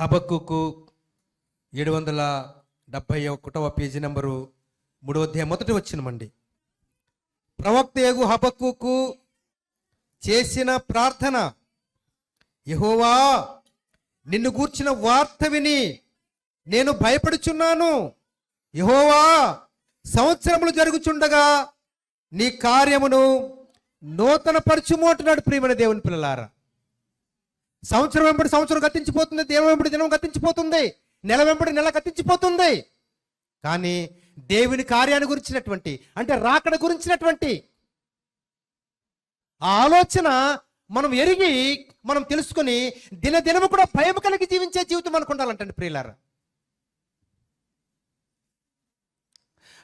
హబక్కుకు ఏడు వందల డెబ్భై ఒకటవ పేజీ నెంబరు మూడవ అధ్యాయం మొదటి వచ్చినమండి. ప్రవక్త ఏగు హబక్కుకు చేసిన ప్రార్థన యహోవా నిన్ను గూర్చిన వార్త విని నేను భయపడుచున్నాను. యహోవా సంవత్సరములు జరుగుచుండగా నీ కార్యమును నూతన పరచుము అంటున్నాడు ప్రియమైన దేవుని పిల్లలారా. సంవత్సరం వెంబడి సంవత్సరం గతించిపోతుంది దినం వెంబడి దినం గతించిపోతుంది నెల వెంబడి నెల గతించిపోతుంది కానీ దేవుని కార్యాన్ని గురించినటువంటి అంటే రాకడ గురించినటువంటి ఆ ఆలోచన మనం ఎరిగి మనం తెలుసుకొని దినదినము కూడా భయం కలిగి జీవించే జీవితం మనకు ఉండాలంటండి ప్రియులారా.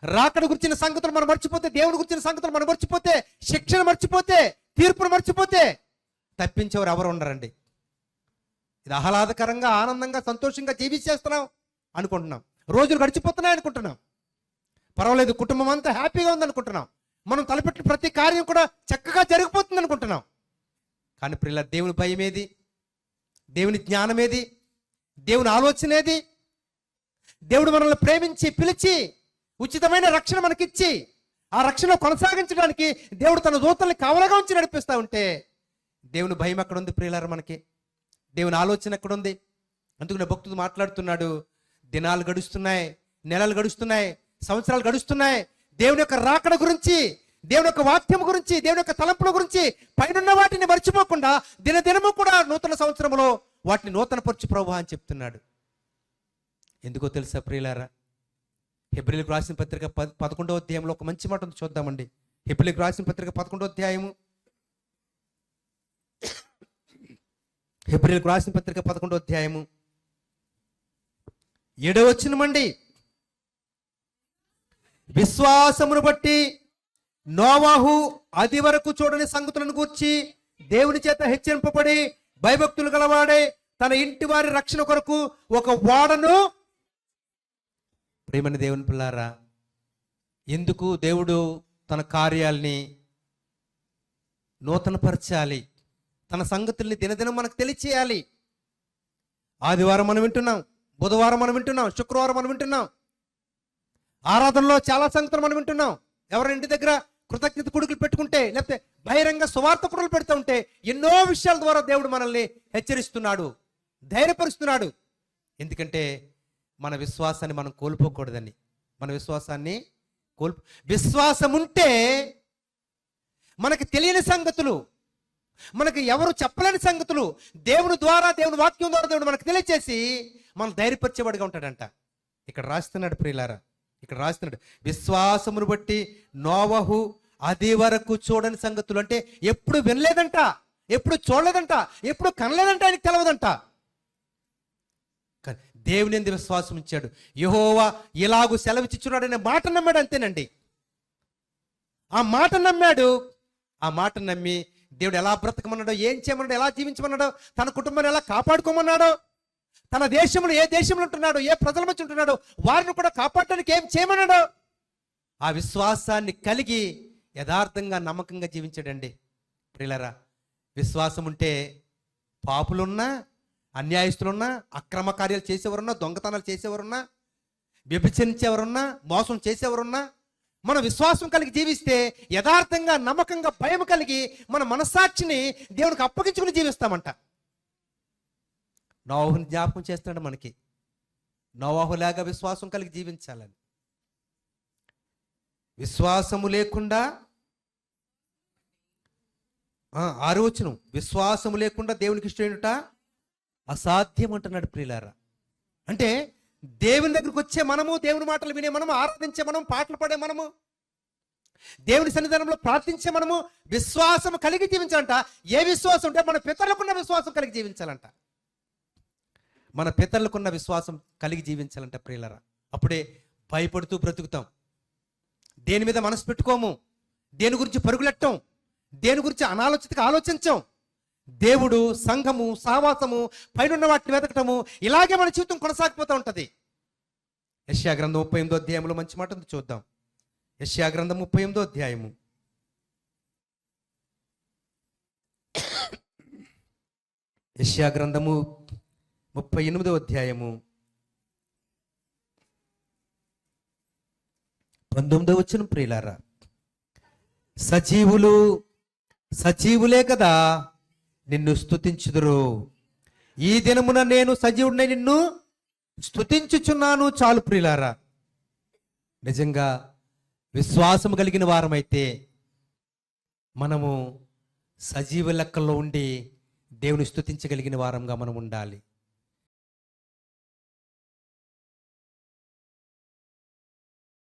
రాకడ గురించిన సంగతులు మనం మర్చిపోతే దేవుని గురించిన సంగతులు మనం మర్చిపోతే శిక్షణ మర్చిపోతే తీర్పును మర్చిపోతే తప్పించేవారు ఎవరు ఉండరండి. ఇది ఆహ్లాదకరంగా ఆనందంగా సంతోషంగా జీవించేస్తున్నాం అనుకుంటున్నాం. రోజులు గడిచిపోతున్నాయి అనుకుంటున్నాం. పర్వాలేదు కుటుంబం అంతా హ్యాపీగా ఉందనుకుంటున్నాం. మనం తలపెట్టిన ప్రతి కార్యం కూడా చక్కగా జరిగిపోతుంది అనుకుంటున్నాం. కానీ ప్రిల్ల దేవుని భయం ఏది? దేవుని జ్ఞానం ఏది? దేవుని ఆలోచన ఏది? దేవుడు మనల్ని ప్రేమించి పిలిచి ఉచితమైన రక్షణ మనకిచ్చి ఆ రక్షణ కొనసాగించడానికి దేవుడు తన దూతల్ని కావలగా ఉంచి నడిపిస్తూ ఉంటే దేవుని భయం అక్కడ ఉంది ప్రియులారా మనకి? దేవుని ఆలోచన ఎక్కడుంది? అందుకునే భక్తుడు మాట్లాడుతున్నాడు దినాలు గడుస్తున్నాయి నెలలు గడుస్తున్నాయి సంవత్సరాలు గడుస్తున్నాయి. దేవుని యొక్క రాకడ గురించి దేవుని యొక్క వాక్యం గురించి దేవుని యొక్క తలంపుల గురించి పైనున్న వాటిని మర్చిపోకుండా దినదినము కూడా నూతన సంవత్సరంలో వాటిని నూతన పరుచు ప్రభు అని చెప్తున్నాడు. ఎందుకో తెలుసా ప్రియులారా? హెబ్రిలకు రాసిన పత్రిక పద అధ్యాయంలో ఒక మంచి మాట ఉంది చూద్దామండి. హెబ్రిలకు రాసిన పత్రిక పదకొండో అధ్యాయము హెబ్రిలకు రాసిన పత్రిక పదకొండో అధ్యాయము. ఏడవ వచ్చినమండి విశ్వాసమును బట్టి నోవాహు అది వరకు చూడని సంగతులను గూర్చి దేవుని చేత హెచ్చరింపబడి భయభక్తులు గలవాడే తన ఇంటి వారి రక్షణ కొరకు ఒక వాడను ప్రేమని దేవుని పిల్లారా ఎందుకు దేవుడు తన కార్యాల్ని నూతనపరచాలి? తన సంగతుల్ని దినదినం మనకు తెలియచేయాలి. ఆదివారం మనం వింటున్నాం బుధవారం మనం వింటున్నాం శుక్రవారం మనం వింటున్నాం. ఆరాధనలో చాలా సంగతులు మనం వింటున్నాం. ఎవరి ఇంటి దగ్గర కృతజ్ఞత కొడుకులు పెట్టుకుంటే లేకపోతే బహిరంగ సువార్త కొడుకులు పెడుతూ ఉంటే ఎన్నో విషయాల ద్వారా దేవుడు మనల్ని హెచ్చరిస్తున్నాడు ధైర్యపరుస్తున్నాడు. ఎందుకంటే మన విశ్వాసాన్ని మనం కోల్పోకూడదని. మన విశ్వాసాన్ని కోల్పో విశ్వాసం ఉంటే మనకి తెలియని సంగతులు మనకి ఎవరు చెప్పలేని సంగతులు దేవుని ద్వారా దేవుని వాక్యం ద్వారా దేవుడు మనకు తెలియచేసి మనం ధైర్యపరిచేవాడిగా ఉంటాడంట. ఇక్కడ రాస్తున్నాడు ప్రియులారా ఇక్కడ రాస్తున్నాడు. విశ్వాసమును బట్టి నోవహు అది వరకు చూడని సంగతులు అంటే ఎప్పుడు వినలేదంట ఎప్పుడు చూడలేదంట ఎప్పుడు కనలేదంట ఆయనకి తెలవదంట. దేవుని ఎందు విశ్వాసం ఇచ్చాడు యహోవా ఇలాగూ సెలవిచ్చిచున్నాడు అనే మాట నమ్మాడు అంతేనండి. ఆ మాట నమ్మాడు ఆ మాట నమ్మి దేవుడు ఎలా బ్రతకమన్నాడో ఏం చేయమన్నాడో ఎలా జీవించమన్నాడో తన కుటుంబాన్ని ఎలా కాపాడుకోమన్నాడో తన దేశంలో ఏ దేశంలో ఉంటున్నాడో ఏ ప్రజల మధ్య ఉంటున్నాడో వారిని కూడా కాపాడడానికి ఏం చేయమన్నాడో ఆ విశ్వాసాన్ని కలిగి యథార్థంగా నమ్మకంగా జీవించాడండి. ప్రిలరా విశ్వాసం ఉంటే పాపులున్నా అన్యాయస్తులున్నా అక్రమ కార్యాలు చేసేవారున్నా దొంగతనాలు చేసేవారున్నా వ్యభిచరించేవారున్నా మోసం చేసేవారున్నా మన విశ్వాసం కలిగి జీవిస్తే యథార్థంగా నమ్మకంగా భయం కలిగి మన మనస్సాక్షిని దేవునికి అప్పగించుకుని జీవిస్తామంట. నోవాహుని జ్ఞాపకం చేస్తున్నాడు మనకి. నోవాహులాగా విశ్వాసం కలిగి జీవించాలని. విశ్వాసము లేకుండా ఆరోచనం. విశ్వాసము లేకుండా దేవునికి ఇష్టమైనట అసాధ్యం అంటున్నాడు ప్రియులారా. అంటే దేవుని దగ్గరికి వచ్చే మనము దేవుని మాటలు వినే మనము ఆరాధించే మనం పాటలు పాడే మనము దేవుని సన్నిధానంలో ప్రార్థించే మనము విశ్వాసం కలిగి జీవించాలంట. ఏ విశ్వాసం ఉంటే మన పితరులకున్న విశ్వాసం కలిగి జీవించాలంట. మన పితరులకున్న విశ్వాసం కలిగి జీవించాలంట ప్రియులరా. అప్పుడే భయపడుతూ బ్రతుకుతాం. దేని మీద మనసు పెట్టుకోము? దేని గురించి పరుగులెట్టం? దేని గురించి అనాలోచితగా ఆలోచించం? దేవుడు సంఘము సావాసము పైనున్న వాటిని వెతకటము ఇలాగే మన జీవితం కొనసాగిపోతూ ఉంటుంది. యశ్యా గ్రంథం ముప్పై ఎనిమిదో అధ్యాయంలో మంచి మాట ఉంది చూద్దాం. యశ్యా గ్రంథం ముప్పై ఎనిమిదో అధ్యాయము. యశ్యా గ్రంథము ముప్పై ఎనిమిదో అధ్యాయము. పంతొమ్మిదో వచ్చిన ప్రియులారా సజీవులు సజీవులే కదా నిన్ను స్తుతించుదురు. ఈ దినమున నేను సజీవుడినై నిన్ను స్తుతించుచున్నాను చాలు ప్రియులారా. నిజంగా విశ్వాసం కలిగిన వారమైతే మనము సజీవ లెక్కల్లో ఉండి దేవుని స్తుతించగలిగిన వారంగా మనం ఉండాలి.